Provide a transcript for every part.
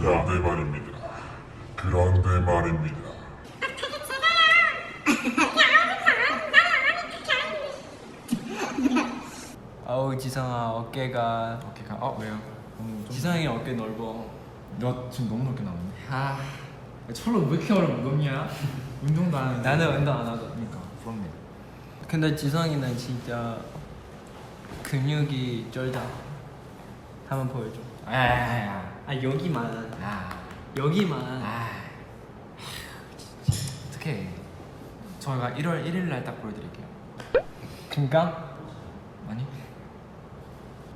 그런데 말입니다. 그런데 말입니다. 아우 지성아 어깨가. 어깨가? 어 왜요? 너무 좀 지성이 어깨 넓어. 너 지금 너무 넓게 나오는데? 아. 철로 왜 이렇게 얼어 무겁냐? 운동도 안 하는데. 나는 운동 안 하거든. 그러니까. 부럽네. 근데 지성이는 진짜 근육이 쩔다. 한번 보여줘. 아야야야 아 여기만. 아, 여기만. 아, 어떡해. 저희가 1월 1일 날 딱 보여드릴게요. 금강? 아니?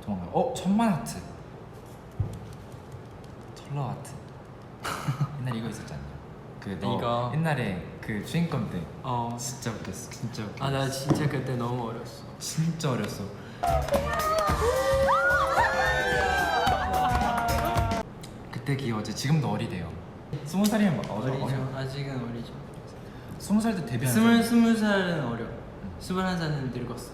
도망가 어? 천만 하트. 철러 하트. 옛날에 이거 있었지 않냐 그너 이거? 옛날에 그 주인공 때. 어. 진짜 웃겼어. 진짜 웃겼어. 아 나 진짜 그때 너무 어렸어. 진짜 어렸어 그때 기억하지? 지금도 어리대요. 스무 살이면 뭐 어려 어리죠. 어려. 아직은 어리죠. 스무 살 때 데뷔한 스물 사람. 스물 살은 어려. 스물한 살은 늙었어.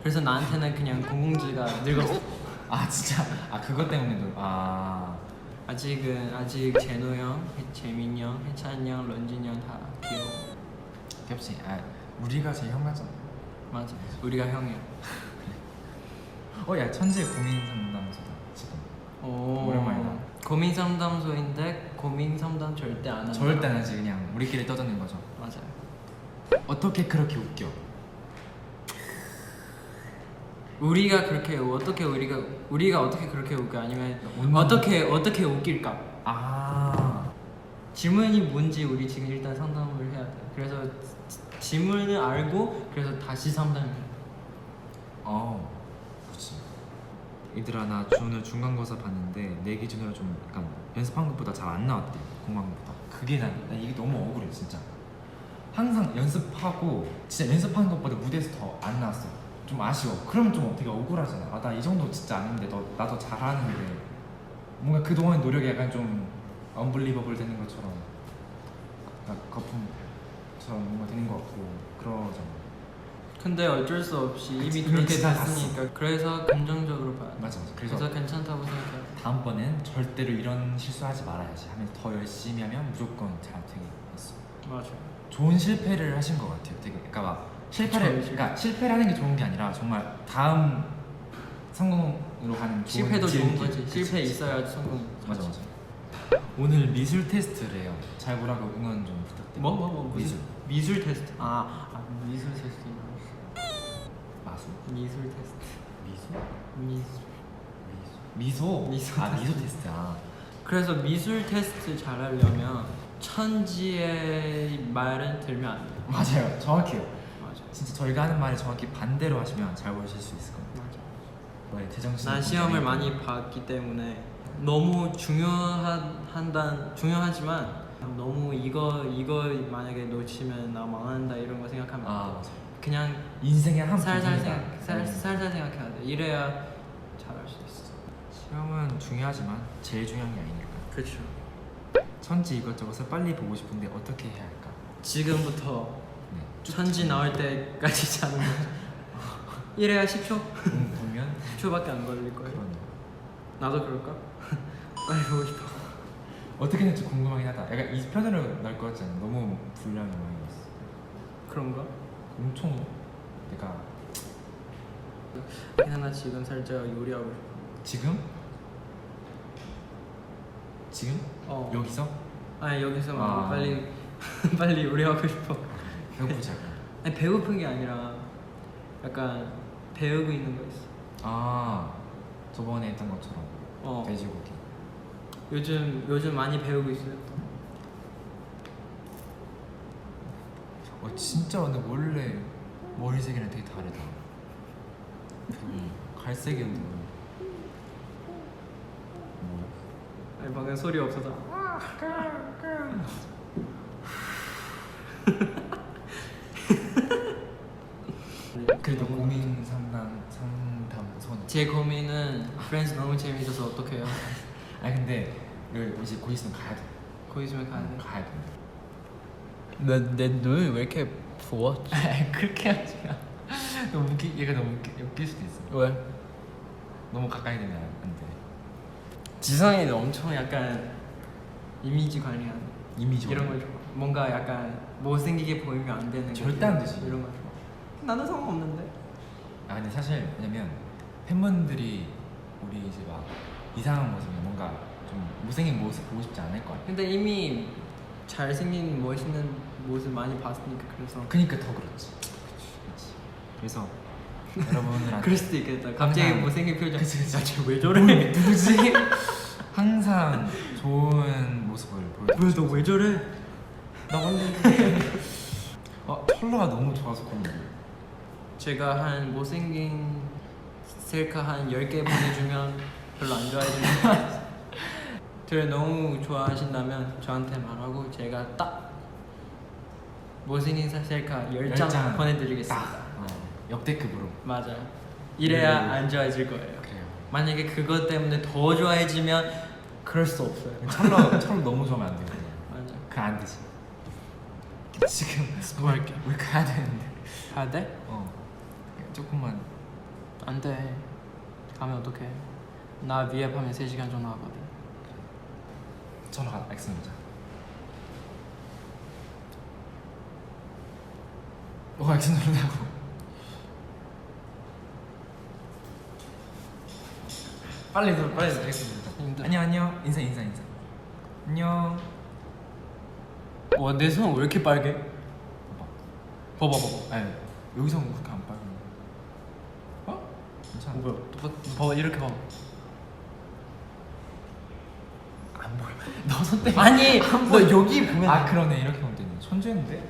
그래서 나한테는 그냥 공공지가 늙었어. 아 진짜? 아 그것 때문에도 아. 아직은 아직 제노 형, 해- 재민 형, 해찬 형, 런쥔 형다 귀여워. 겹치 아 우리가 제일 형 같잖아. 맞아. 우리가 형이야. 어야 천재 고민 상담소다 지금 오 오랜만이다. 고민 상담소인데 고민 상담 절대 안 한다. 절대 안 하지 그냥 우리끼리 떠드는 거죠. 맞아요. 어떻게 그렇게 웃겨? 우리가 그렇게 어떻게 우리가 우리가 어떻게 그렇게 웃겨? 아니면 웃는 어떻게 어떻게 웃길까? 아. 질문이 뭔지 우리 지금 일단 상담을 해야 돼 그래서 지- 질문을 알고 그래서 다시 상담을 해 어, 그렇지. 얘들아 나 오늘 중간고사 봤는데 내 기준으로 좀 약간 연습한 것보다 잘 안 나왔대 공부보다. 그게 난, 난 이게 너무 억울해 진짜. 항상 연습하고 진짜 연습한 것보다 무대에서 더 안 나왔어. 좀 아쉬워. 그러면 좀 되게 억울하잖아. 아 나 이 정도 진짜 아닌데 너 나도 잘하는데. 뭔가 그동안 노력이 약간 좀 언블리버블 되는 것처럼 거품처럼 뭔가 되는 것 같고 그러잖아 근데 어쩔 수 없이 이미 그렇게 다 됐으니까 그래서 긍정적으로 봐야 돼 맞아 맞아 그래서 그래서 괜찮다고 생각해 다음번엔 절대로 이런 실수하지 말아야지 하면서 더 열심히 하면 무조건 잘 되겠어. 맞아 좋은 실패를 하신 것 같아요. 되게 그러니까 막 실패를 실패. 그러니까 실패를 하는 게 좋은 게 아니라 정말 다음 성공으로 가는 실패도 좋은. 거지 그치, 실패. 있어야 성공 맞아 맞아. 오늘 미술 테스트래요. 잘 보라고 응원 좀 부탁드립니다. 뭐 뭐뭐 미술 미술 테스트 아, 아 미술 테스트 마술 미술 테스트 미술 미술 미소 미소 아 미소 테스트 아 그래서 미술 테스트 잘하려면 천지의 말은 들면 안 돼. 맞아요 정확해요. 맞아. 진짜 저희가 하는 말을 정확히 반대로 하시면 잘 보실 수 있을 거예요. 맞아. 네, 제정신. 난 시험을 많이 봤기 때문에 너무 중요한 한단 중요하지만 너무 이거 이거 만약에 놓치면 나 망한다 이런 거 생각하면 안 아 돼. 맞아. 그냥 인생의 한 살살 부분이다. 생각 살, 음. 살살 생각해야 돼. 이래야 잘할 수 있어. 시험은 중요하지만 제일 중요한 게 아니니까. 그렇죠. 천지 이것저것을 빨리 보고 싶은데 어떻게 해야 할까? 지금부터 네. 천지 나올 때까지 자는 거. 이래야 10초? 음, 보면 10초밖에 안 걸릴 거예요. 그런 나도 그럴까? 빨리 보고 싶어. 어떻게 될지 궁금하긴 하다. 약간 이 편으로 나올 것 같지 않아? 너무 분량이 많이 있어. 그런가? 엄청 내가 그냥 나 지금 살짝 요리하고 싶어. 지금 지금 어. 여기서 아니 여기서 아. 빨리 빨리 요리하고 싶어. 배고프지 약간. 아니 배고픈 게 아니라 약간 배우고 있는 거 있어. 아 저번에 했던 것처럼 어. 돼지고기. 요즘 요즘 많이 배우고 있어요. 어 진짜 근데 원래 머리색이랑 되게 다르다. 음. 갈색이었는데 뭐야? 아니 방금 소리 없어서. 그래도 고민 상담 상담소는. 제 고민은 프렌즈 너무 재밌어서 어떡해요? 아니 근데 이제 곧 있으면 가야 돼. 거기 있으면 가야 돼. 가야 돼. 내 내 눈이 왜 이렇게 부어? 그렇게 하지 마. 너무 웃기 얘가 너무 웃기, 웃길 수도 있어. 왜? 너무 가까이 되면 안 돼. 지성이 엄청 약간 이미지 관리하는 이미지 이런 걸 좋아. 뭔가 약간 못생기게 보이면 안 되는 거 절대 안 되지. 이런 거 좋아. 나는 상관없는데. 아 근데 사실 왜냐면 팬분들이 우리 이제 막 이상한 모습이 뭔가 좀 못생긴 모습 보고 싶지 않을 거 아니야 근데 이미 잘생긴 멋있는 모습 많이 봤으니까 그래서 그니까 더 그렇지 그래서 여러분들한테 그럴 수도 있겠다. 갑자기 항상- 못생긴 표정. 그치, 그치. 야쟤왜 저래? 누구지? 항상 좋은 모습을 보여주고 뭐너왜 저래? 나 원래 어 컬러가 너무 좋아서 그런 거예요 제가 한 못생긴 셀카 한 10개 보내주면 별로 안 좋아해주면 저를 너무 좋아하신다면 저한테 말하고 제가 딱 못생긴 셀카 10장, 열 장. 보내드리겠습니다. 어, 역대급으로. 맞아요. 이래야 네. 안 좋아해질 거예요. 그래요. 만약에 그것 때문에 더 좋아해지면 그럴 수 없어요. 철러 철러 너무 좋아하면 안 되거든요. 맞아 그안 되지. 지금 스포할게 우리 가야 되는데. 가야 돼? 어. 조금만. 안돼. 가면 어떡해? 나 밤에 3시간 전화하거든 철러 가 엑스입니다. 어 엑스 누르다고. 빨리 눌러 빨리 누르다. 힘들어. 안녕 안녕 인사 인사 인사. 안녕. 와내 손 왜 이렇게 빨개? 봐봐. 봐봐 봐봐. 아니 여기서 그렇게 안 빨리 어? 괜찮아. 뭐야. 똑같 봐봐 이렇게 봐봐 안 보여. 너 손 때문에 아니 너 여기 보면 아 그러네. 이렇게 보면 되네. 천재인데